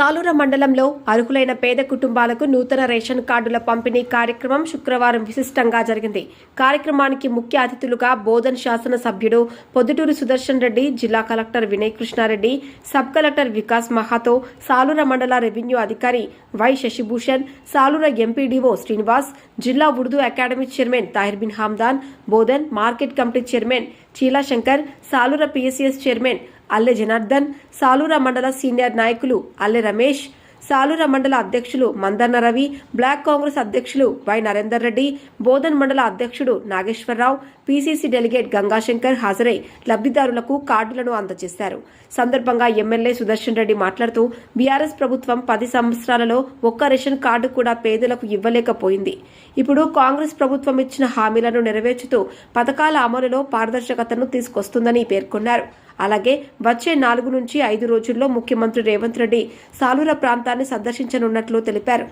సాలూర మండలంలో అర్హులైన పేద కుటుంబాలకు నూతన రేషన్ కార్డుల పంపిణీ కార్యక్రమం శుక్రవారం విశిష్టంగా జరిగింది. కార్యక్రమానికి ముఖ్య అతిథులుగా బోధన్ శాసన సభ్యుడు పొద్దుటూరు సుదర్శన్ రెడ్డి జిల్లా collector Vinay Krishna Reddy sub collector Vikas Mahato Salura మండల రెవెన్యూ అధికారి వై శశిభూషణ్ సాలూర ఎంపీడీఓ శ్రీనివాస్ జిల్లా Urdu academy chairman Tahir bin Hamdan Bodhan market committee chairman Cheela Shankar Salura PSS chairman Alle Janardhan Salura మండల సీనియర్ నాయకులు అల్లె రమేష్ సాలూర మండల అధ్యక్షులు Mandanna Ravi black Congress అధ్యక్షులు why Narender Reddy Bodhan మండల అధ్యక్షుడు నాగేశ్వరరావు పీసీసీ డెలిగేట్ గంగాశంకర్ హాజరై లబ్ధిదారులకు కార్డులను అందజేశారు. సందర్భంగా ఎమ్మెల్యే సుదర్శన్ రెడ్డి మాట్లాడుతూ బీఆర్ఎస్ ప్రభుత్వం పది సంవత్సరాలలో ఒక్క రేషన్ కార్డు కూడా పేదలకు ఇవ్వలేకపోయింది. ఇప్పుడు కాంగ్రెస్ ప్రభుత్వం ఇచ్చిన హామీలను నెరవేర్చుతూ పథకాల అమలులో పారదర్శకతను తీసుకొస్తుందని పేర్కొన్నారు. అలాగే వచ్చే నాలుగు నుంచి ఐదు రోజుల్లో ముఖ్యమంత్రి రేవంత్ రెడ్డి సాలూర ప్రాంతాన్ని సందర్శించనున్నట్లు తెలిపారు.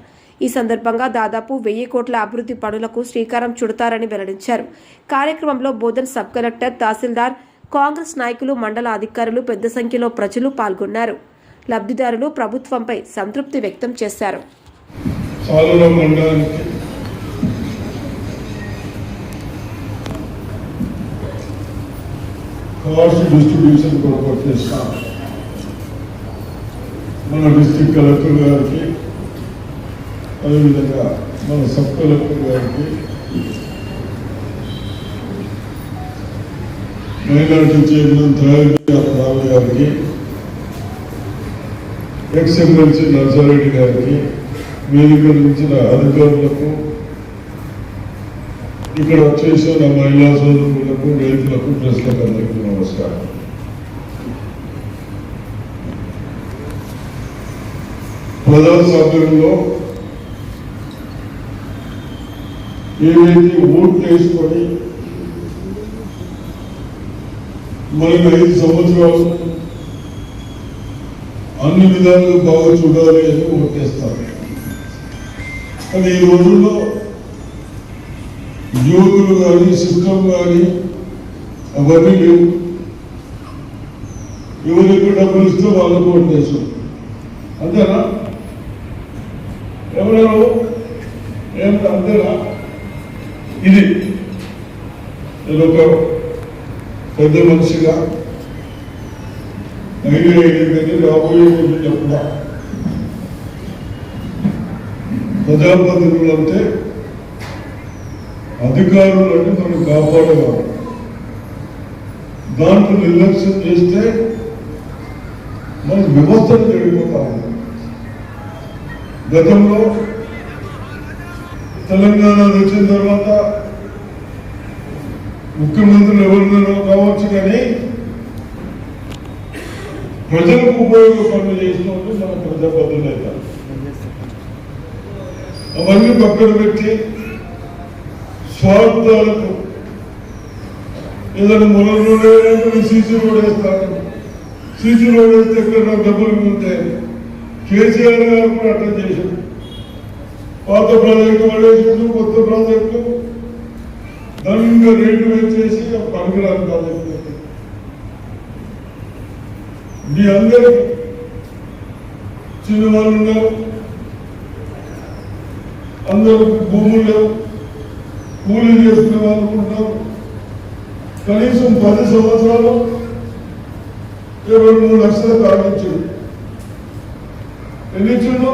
ఈ సందర్భంగా దాదాపు వెయ్యి కోట్ల అభివృద్ధి పనులకు శ్రీకారం చుడతారని వెల్లడించారు. కార్యక్రమంలో Bodhan sub collector tahsildar Congress నాయకులు మండల అధికారులు పెద్ద సంఖ్యలో ప్రజలు పాల్గొన్నారు. లబ్ధిదారులు ప్రభుత్వంపై సంతృప్తి వ్యక్తం చేశారు. సాలుల డిస్ట్రిబ్యూషన్ కొరకు చేస్తాం. మన డిస్ట్రిక్ట్ కలెక్టర్ గారికి అదేవిధంగా మన సబ్ కలెక్టర్ గారికి మైనార్టీ చైర్మన్ తాహిర్ గారికి ఎక్స్ ఎమ్మెల్సీ నర్సారెడ్డి గారికి వేదిక నుంచిన అధికారులకు ఇక్కడ వచ్చేసిన మహిళా సోదరులకు రైతులకు ప్రజలకు అందరికీ నమస్కారం. ప్రధాన సభ్యుల్లో ఏవైతే ఓట్లు వేసుకొని మనకి ఐదు సంవత్సరాలు అన్ని విధాలుగా బాగా చూడాలి అని ఓటేస్తారు కానీ ఈ రోజుల్లో ఉద్యోగులు కానీ సిస్టమ్ కానీ అవన్నీ లేవు. ఎవరు ఎక్కువ డబ్బులు ఇస్తే వాళ్ళకు ఓటేస్తాం అంతేనా? ఎవరెవరు? ఏమిటి అంతేనా? ఇది. నేను ఒక పెద్ద మనిషిగా ఐడియా ఏంటంటే రాబోయే రోజుల్లో కూడా ప్రజాప్రతినిధులు అంటే అధికారులు అంటే మనం కాపాడేవారు దాంట్లో నిర్లక్ష్యం చేస్తే మన వ్యవస్థలు జరిగిపోతాయి. గతంలో తెలంగాణ వచ్చిన తర్వాత ముఖ్యమంత్రులు ఎవరినైనా కావచ్చు కానీ ప్రజలకు ఉపయోగ చేసినప్పుడు చేసినట్టు మన ప్రజాపతులు అవుతారు. అవన్నీ పక్కన పెట్టి స్వార్థాలకు ఏదైనా మొదలు రోడ్ సీసీ రోడ్ వేస్తారు. సీసీ రోడ్ వేస్తే ఎక్కడ నాకు డబ్బులు ఉంటాయి కేసీఆర్ గారు కూడా అట్లా చేశారు. పాత ప్రాజెక్టు పడేసిండు కొత్త ప్రాజెక్టు. దంగా రేటు వేసేసి పనికిరాని ప్రాజెక్టు. మీ అందరికీ చిన్నవాళ్ళు ఉన్నారు. అందరూ భూములు లేవు కూలీ చేసుకునే వాళ్ళు ఉంటారు. కనీసం పది సంవత్సరాలు ఇరవై మూడు లక్షలు తాగించాడు ఎన్ని ఇచ్చిండు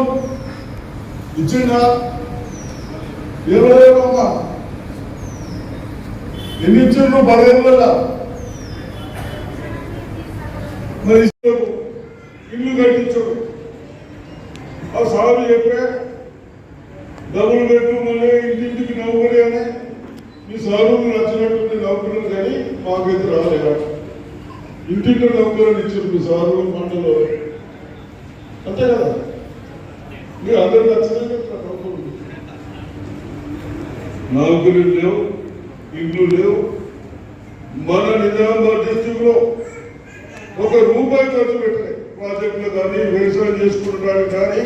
ఇచ్చిండా ఇరవై ఒక ఎన్ని ఇచ్చిండు పదిహేను వేల? మరి ఇల్లు కట్టించాడు ఆ సాగు చెప్పే డబ్బులు పెట్టు మళ్ళీ ఇంటింటికి నౌకరి అని మీ సాగుకు నచ్చినటువంటి నౌకరులు కానీ మాకైతే రాలేదా ఇంటింటి నౌకరులు ఇచ్చారు మీ సాగు మండలో అంతే కదా? మీరు అందరు నచ్చినట్టు నౌకరులు నౌకరులు లేవు ఇండ్లు లేవు. మన నిజామాబాద్ డిస్టిక్లో ఒక రూపాయి ఖర్చు పెట్టలేదు ప్రాజెక్టులు కానీ వ్యవసాయం చేసుకుంటానికి కానీ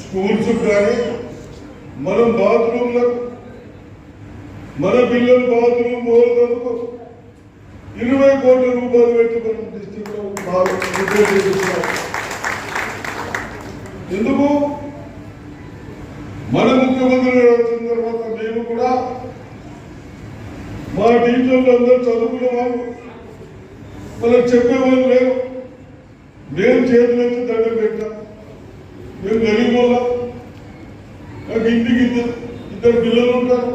స్కూల్స్ కానీ మనం బాత్రూమ్లకు మన పిల్లలు బాత్రూమ్ పోలకు ఇరవై కోట్ల రూపాయలు పెట్టి మనం డిస్టిక్లో బాగా ఎందుకు? మన ముఖ్యమంత్రి వచ్చిన తర్వాత మేము కూడా మా టీచర్లు అందరూ చదువుకున్న వాళ్ళు. వాళ్ళకి చెప్పేవాళ్ళు లేరు. మేము చేతులెత్తి దండం పెట్టాం మేము గరీబ్ వాళ్ళం. నాకు ఇంటికి ఇద్దరు ఇద్దరు పిల్లలు ఉంటారు.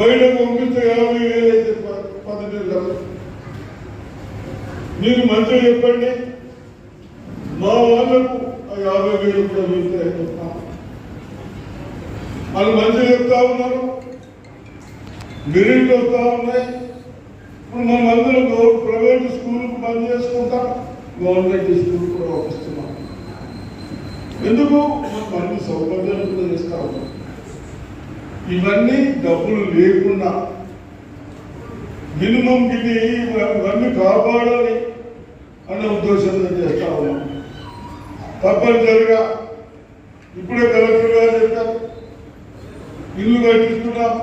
బయట పంపిస్తే యాభై వేలు అయితే ప- మీరు మంచిగా చెప్పండి. మా వాళ్ళకు ఆ యాభై వేలు కూడా వెళ్తాయి వాళ్ళు మంచిగా చెప్తా ఉన్నారు. మెరిట్లు వస్తూ ఉన్నాయి. ఇప్పుడు మనం అందరం ప్రైవేట్ స్కూల్కి బంద్ చేసుకుంటాం గవర్నమెంట్ స్కూల్ కూడా పంపిస్తున్నాం ఎందుకు? మనకు అన్ని సౌకర్యాలు కూడా చేస్తూ ఉన్నాం ఇవన్నీ డబ్బులు లేకుండా మినిమం ఇది ఇవన్నీ కాపాడాలి అనే ఉద్దేశంతో చేస్తా ఉన్నాం. తప్పనిసరిగా ఇప్పుడే కలెక్టర్ గారు చెప్పారు. ఇల్లు కట్టిస్తున్నాం.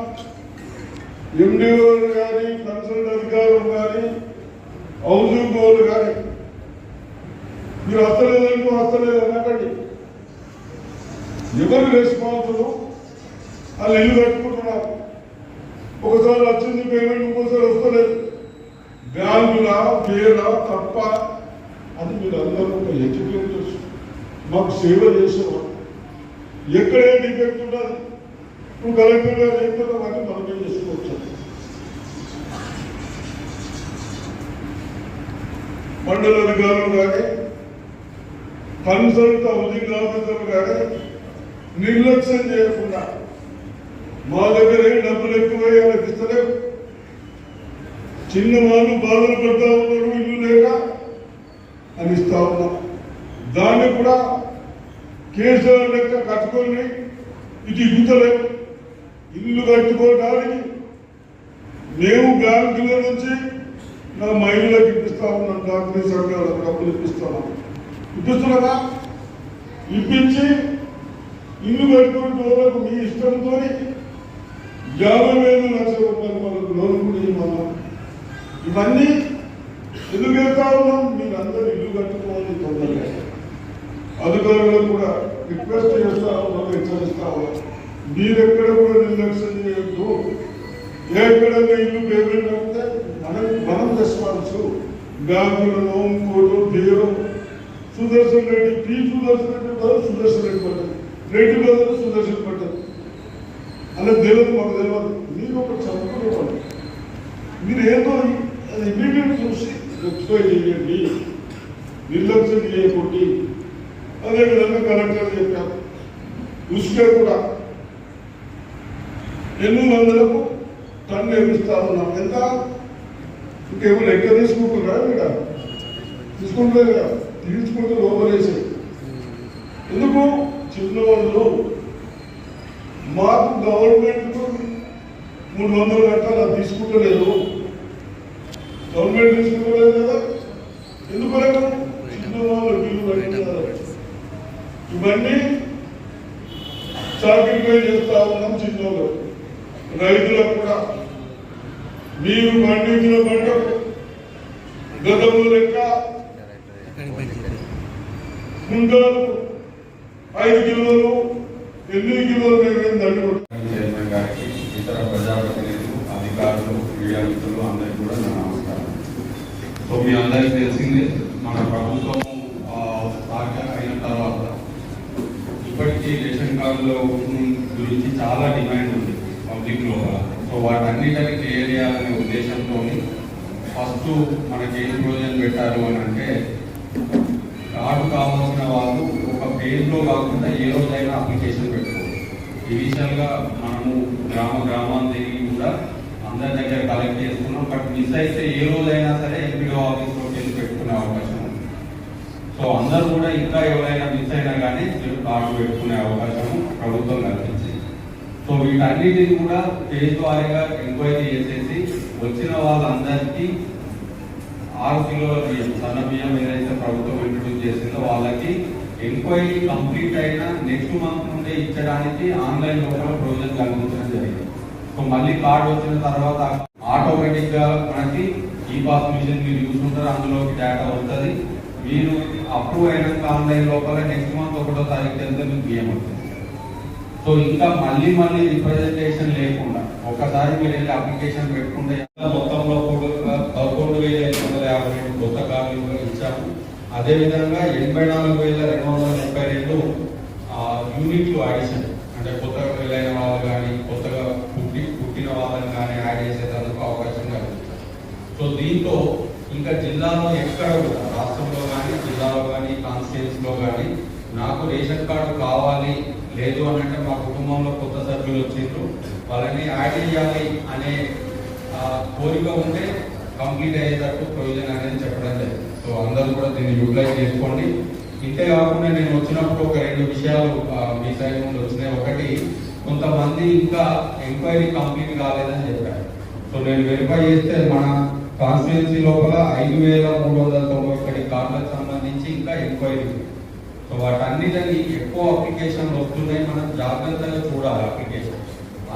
ఎండిఓ కానీ కన్సల్ట్ అధికారులు కానీ హౌసింగ్ బోర్డు కానీ మీరు వస్తలేదంటూ వస్తలేదు అనకండి. ఎవరు రెస్పాన్సిబుల్ వాళ్ళు ఇల్లు కట్టుకుంటున్నారు ఒకసారి వచ్చింది పేమెంట్ ఇంకోసారి వస్తలేదు. బ్యాంకుల పేరా తప్ప అది మీరు అందరూ ఒక ఎడ్యుకేటర్స్ మాకు సేవ చేసేవారు ఎక్కడే డిఫెక్ట్ ఉండదు ఇప్పుడు కలెక్టర్ గారు చెప్తున్నా అది మనమే చేసుకోవచ్చు. మండల అధికారులు కానీ కన్సల్ట్ హౌసింగ్ ఆఫీసర్ కానీ నిర్లక్ష్యం చేయకుండా మా దగ్గర ఏం డబ్బులు ఎక్కువ వాళ్ళకి ఇస్తలేవు చిన్న వాళ్ళు బాధలు పడతా ఉన్నారు ఇల్లు లేక అని ఇస్తా ఉన్నాం. దాన్ని కూడా కేసీఆర్ లెక్క కట్టుకొని ఇది ఇవ్వలేము ఇల్లు కట్టుకోవడానికి మేము బ్యాంకుల నుంచి నా మహిళలకు ఇప్పిస్తా ఉన్నాం డాక్టర్ సంఘాలకు డబ్బులు ఇప్పిస్తాను ఇప్పిస్తున్నారా? ఇప్పించి ఇల్లు కట్టుకునే వాళ్ళకు మీ ఇష్టంతో యాభై వేలు లక్షల రూపాయలు వాళ్ళకు లోన్ కూడా ఇవ్వాలి ఇవన్నీ ఎందుకు వెళ్తా ఉన్నాం? అందరూ ఇల్లు కట్టుకోవాలి తొందరగా. అధికారులకు కూడా రిక్వెస్ట్ చేస్తా ఉన్నాం హెచ్చరిస్తా ఉన్నాం మీరెక్కడ కూడా నిర్లక్ష్యం చేయొద్దు. ఎక్కడైనా ఇల్లు పేమెంట్ అంటే మనం మనం రెస్పాన్స్ లోన్ ఇంకోటి బీరం సుదర్శన్ రెడ్డి పి సుదర్శన్ రెడ్డి బదులు సుదర్శన్ రెడ్డి పడ్డారు రెడ్డి బదులు సుదర్శన్ పడ్డారు అంటే తెలియదు మాకు తెలియదు మీరు ఒక చదువుకునేవాళ్ళు. మీరు ఏదో ఇమీడియట్ చూసి రెక్టిఫై చేయండి. నిర్లక్ష్యం చేయకండి అదేవిధంగా కలెక్టర్ చెప్పారు. ఉసుక కూడా. ఎన్నో వందలకు టన్ను ఎదురుస్తా ఉన్నాం ఎంత? ఇంకేమో లెక్క తీసుకుంటున్నారా మీరు? తీసుకుంటారు కదా. తీసుకుంటే లోపలేసి ఎందుకు? చిన్న వాళ్ళు మాకు గవర్నమెంట్ మూడు వందలు కట్టాలి అది తీసుకుంటలేదు. గవర్నమెంట్ తీసుకుంటలేదు కదా? ఎందుకు బిల్లు కట్టినారు ఇవన్నీ సాక్రిఫై చేస్తా ఉన్నాం చిన్నోళ్ళు. రైతులకు కూడా. మీరు పండించిన పంట గతంలో లెక్క కుంటాలు ఐదు కిలోలు ఎనిమిది కిలోలు మేము చైర్మన్ గారికి ఇతర ప్రజాప్రతినిధులు అధికారులు మీడియా మిత్రులు అందరికీ కూడా నా నమస్కారం సో మీ అందరికీ తెలిసిందే మన ప్రభుత్వం ఆ, అయిన తర్వాత ఇప్పటికీ రేషన్ కార్డులో గురించి చాలా డిమాండ్ ఉంది పబ్లిక్ లోపల సో వాటన్నిటిని క్లియర్ చేయాలనే ఉద్దేశంతో ఫస్ట్ మనకి ఏం ప్రయోజనం పెట్టారు అని అంటే కార్డు కావాల్సిన వాళ్ళు పేరులో కాకుండా ఏ రోజైనా అప్లికేషన్ పెట్టుకోవాలి డివిజనల్గా మనము గ్రామ గ్రామాన్ని తిరిగి కూడా అందరి దగ్గర కలెక్ట్ చేసుకున్నాం. బట్ మిస్ అయితే ఏ రోజైనా సరే ఎంపీడో ఆఫీస్లోకి వెళ్ళి పెట్టుకునే అవకాశం ఉంది. సో అందరూ కూడా ఇంకా ఎవరైనా మిస్ అయినా కానీ కార్డు పెట్టుకునే అవకాశం ప్రభుత్వం కల్పించింది. సో వీటన్నిటిని కూడా ఫేజ్ వారీగా ఎంక్వైరీ చేసేసి వచ్చిన వాళ్ళందరికీ ఆరు కిలోల బియ్యం సన్న బియ్యం ఏదైతే ప్రభుత్వం ఇంట్రొడ్యూస్ చేసిందో వాళ్ళకి ఎంక్వైరీ కంప్లీట్ అయిన నెక్స్ట్ మంత్ నుండే ఇచ్చడానికి ఆన్లైన్ లోపల ప్రొవిజన్ కల్పించడం జరిగింది. సో మళ్ళీ కార్డు వచ్చిన తర్వాత ఆటోమేటిక్గా మనకి ఈ పాస్ మిషన్ మీరు చూసుకుంటారు అందులోకి డేటా వస్తుంది. మీరు అప్రూవ్ అయినాక ఆన్లైన్ లోపల నెక్స్ట్ మంత్ ఒకటో తారీఖు వెళ్తే మీకు బియ్యం వస్తుంది. సో ఇంకా మళ్ళీ మళ్ళీ రిప్రజెంటేషన్ లేకుండా ఒకసారి మీరు వెళ్ళి అప్లికేషన్ పెట్టుకుంటే ఎంత మొత్తంలో కూడా పదకొండు వేల ఎనిమిది వందల యాభై రెండు కొత్త కార్డులు ఇచ్చాము అదేవిధంగా ఎనభై నాలుగు వేల రెండు వందల ముప్పై రెండు యూనిట్లు ఆడిషన్ అంటే కొత్తగా పెళ్ళైన వాళ్ళు కానీ కొత్తగా పుట్టి పుట్టిన వాళ్ళని కానీ యాడ్ చేసేందుకు అవకాశం కలుగుతుంది సో దీంతో ఇంకా జిల్లాలో ఎక్కడ కూడా రాష్ట్రంలో కానీ జిల్లాలో కానీ కాన్స్టిట్యూన్స్లో కానీ నాకు రేషన్ కార్డు కావాలి లేదు అని అంటే మా కుటుంబంలో కొత్త సభ్యులు వచ్చిండ్రు వాళ్ళని యాడ్ చేయాలి అనే కోరిక ఉంటే కంప్లీట్ అయ్యేటట్టు ప్రయోజనం అనేది చెప్పడం జరిగింది. సో అందరూ కూడా దీన్ని యూటిలైజ్ చేసుకోండి. ఇంతే కాకుండా నేను వచ్చినప్పుడు ఒక రెండు విషయాలు మీ సైడ్ నుండి వచ్చినాయి. ఒకటి కొంతమంది ఇంకా ఎంక్వైరీ కంప్లీట్ కాలేదని చెప్పారు. సో నేను వెరిఫై చేస్తే మన కాన్స్టిట్యున్సీ లోపల ఐదు వేల మూడు వందల తొంభై ఒకటి కార్డులకు సంబంధించి ఇంకా ఎంక్వైరీ ఉంది. సో వాటన్నిటిని ఎక్కువ అప్లికేషన్లు వస్తున్నాయి. మనం జాగ్రత్తగా చూడాలి అప్లికేషన్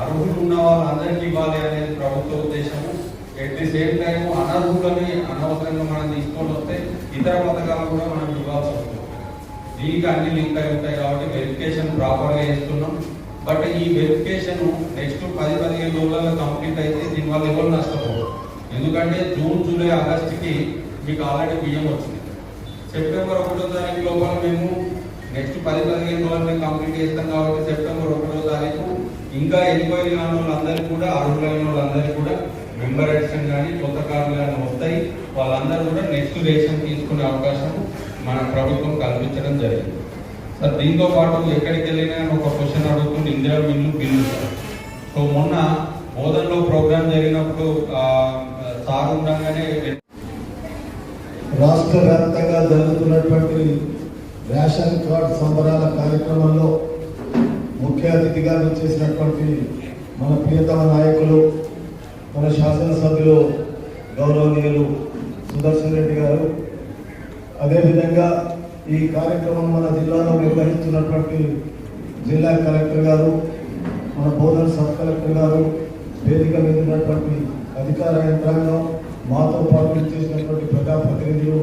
అర్హులు ఉన్న వాళ్ళందరికీ ఇవ్వాలి అనేది ప్రభుత్వ ఉద్దేశము. ఎట్ ది సేమ్ టైం అనర్హులని అనవసరంగా మనం తీసుకొని వస్తే ఇతర పథకాలు కూడా మనం ఇవ్వాల్సి వస్తుంది. దీనికి అన్ని లింక్ అయి ఉంటాయి కాబట్టి వెరిఫికేషన్ ప్రాపర్గా చేస్తున్నాం. బట్ ఈ వెరిఫికేషన్ నెక్స్ట్ పది పదిహేను రోజులలో కంప్లీట్ అయితే దీనివల్ల ఎవరు నష్టపోరు. ఎందుకంటే జూన్ జూలై ఆగస్ట్కి మీకు ఆల్రెడీ బియ్యం వచ్చింది. సెప్టెంబర్ ఒకటో తారీఖు లోపల మేము నెక్స్ట్ పది పదిహేను రోజులు కంప్లీట్ చేస్తాం కాబట్టి సెప్టెంబర్ ఒకటో తారీఖు ఇంకా ఎంక్వైరీ కాని వాళ్ళందరికీ కూడా అర్హులైన వాళ్ళందరికీ కూడా మెంబర్ కానీ కొత్త కార్లు కానీ వస్తాయి. వాళ్ళందరూ కూడా నెక్స్ట్ రేషన్ తీసుకునే అవకాశం మన ప్రభుత్వం కల్పించడం జరిగింది. సార్ దీంతో పాటు ఎక్కడికి వెళ్ళినా ఒక క్వశ్చన్ అడుగుతుంది ఇందిరా మిల్లు బిల్లు సో మొన్న బోధనలో ప్రోగ్రామ్ జరిగినప్పుడు సార్ ఉండగానే రాష్ట్ర వ్యాప్తంగా జరుగుతున్నటువంటి రేషన్ కార్డు సంబరాల కార్యక్రమంలో ముఖ్య అతిథిగా చేసినటువంటి మన ప్రియతమ నాయకులు మన శాసనసభ్యులు గౌరవనీయులు సుదర్శన్ రెడ్డి గారు. అదేవిధంగా ఈ కార్యక్రమం మన జిల్లాలో నిర్వహిస్తున్నటువంటి జిల్లా కలెక్టర్ గారు మన బోధన సబ్ కలెక్టర్ గారు వేదిక మీద ఉన్నటువంటి అధికార యంత్రాంగం మాతో పాటు చేసినటువంటి ప్రజాప్రతినిధులు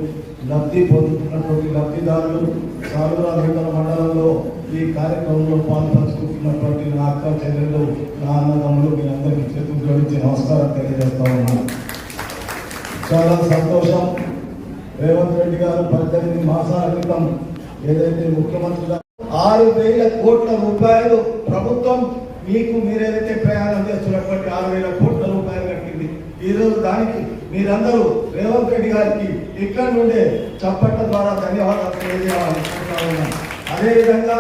లబ్ధి పొందుతున్నటువంటి లబ్ధిదారులు సాలురా మండలంలో ఈ కార్యక్రమంలో పాల్పంచుకుంటున్నటువంటి నా అక్క చెల్లెలు నా అన్నదమ్ములు మీ అందరికీ చేతులు జోడించి నమస్కారం తెలియజేస్తా ఉన్నాను చాలా సంతోషం. రేవంత్ రెడ్డి గారు పద్దెనిమిది మాసాల క్రితం ఏదైతే ముఖ్యమంత్రి ఆరు వేల కోట్ల రూపాయలు ప్రభుత్వం మీకు మీరేదైతే ప్రయాణం చేస్తున్నటువంటి ఆరు వేల కోట్ల రూపాయలు కట్టింది ఈరోజు దానికి మీరందరూ రేవంత్ రెడ్డి గారికి ఇక్కడ నుండే చప్పట్ల ద్వారా ధన్యవాదాలు తెలియజేయాలనుకుంటున్నాను. అదేవిధంగా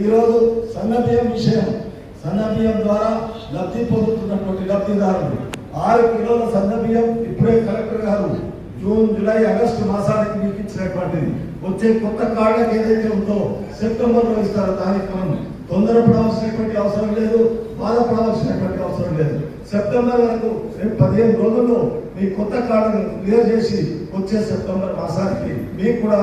ఈరోజు సన్నబియ్యం విషయం సన్నబియ్యం ద్వారా లబ్ధి పొందుతున్నటువంటి లబ్ధిదారులు. ఆరు కిలోల సన్నబియ్యం ఇప్పుడే కలెక్టర్ గారు జూన్ జూలై ఆగస్టు మాసానికి మీకు ఇచ్చినటువంటిది. వచ్చే కొత్త కార్డులకు ఏదైతే ఉందో సెప్టెంబర్లో ఇస్తారు దానికి మనం తొందరపడవలసినటువంటి అవసరం లేదు బాధపడవలసినటువంటి అవసరం లేదు. సెప్టెంబర్ వరకు రేపు పదిహేను రోజుల్లో మీ కొత్త కార్డును క్లియర్ చేసి వచ్చే సెప్టెంబర్ మాసానికి మీకు కూడా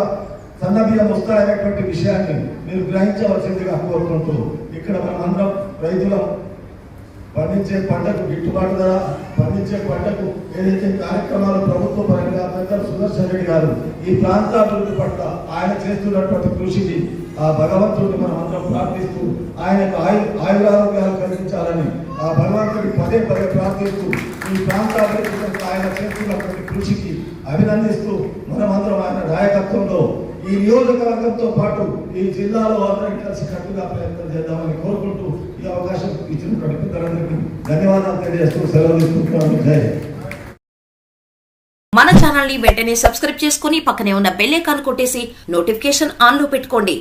సన్నబియ్యం వస్తాయనేటువంటి విషయాన్ని మీరు గ్రహించవలసిందిగా కోరుకుంటూ ఇక్కడ మనం అందరం రైతులం పండించే పంటకు గిట్టుబాటు ధర పండించే పంటకు ఏదైతే కార్యక్రమాలు ప్రభుత్వ పరంగా పెద్దలు సుదర్శన్ రెడ్డి గారు ఈ ప్రాంతాభివృద్ధి పట్ల ఆయన చేస్తున్నటువంటి కృషిని ఆ భగవంతుడిని మనం అందరం ప్రార్థిస్తూ ఆయనకు ఆయు ఆయురారోగ్యాలు కలిగించాలని ఆ భగవంతుని పదే పదే ప్రార్థిస్తూ ఈ ప్రాంతాభివృద్ధి పట్ల ఆయన చేస్తున్నటువంటి కృషికి అభినందిస్తూ మనమందరం ఆయన నాయకత్వంలో ఈ నియోజకవర్గంతో పాటు ఈ జిల్లాలో అందరం కలిసి కట్టుగా ప్రయత్నం చేద్దామని కోరుకుంటూ ఈ అవకాశం ఇచ్చినటువంటి పెద్దలందరికీ ధన్యవాదాలు తెలియజేస్తూ సెలవు తీసుకుంటున్నాను. జై మన ఛానల్ని వెంటనే సబ్స్క్రైబ్ చేసుకుని పక్కనే ఉన్న బెల్ ఐకాన్ కొట్టేసి నోటిఫికేషన్ ఆన్లో పెట్టుకోండి.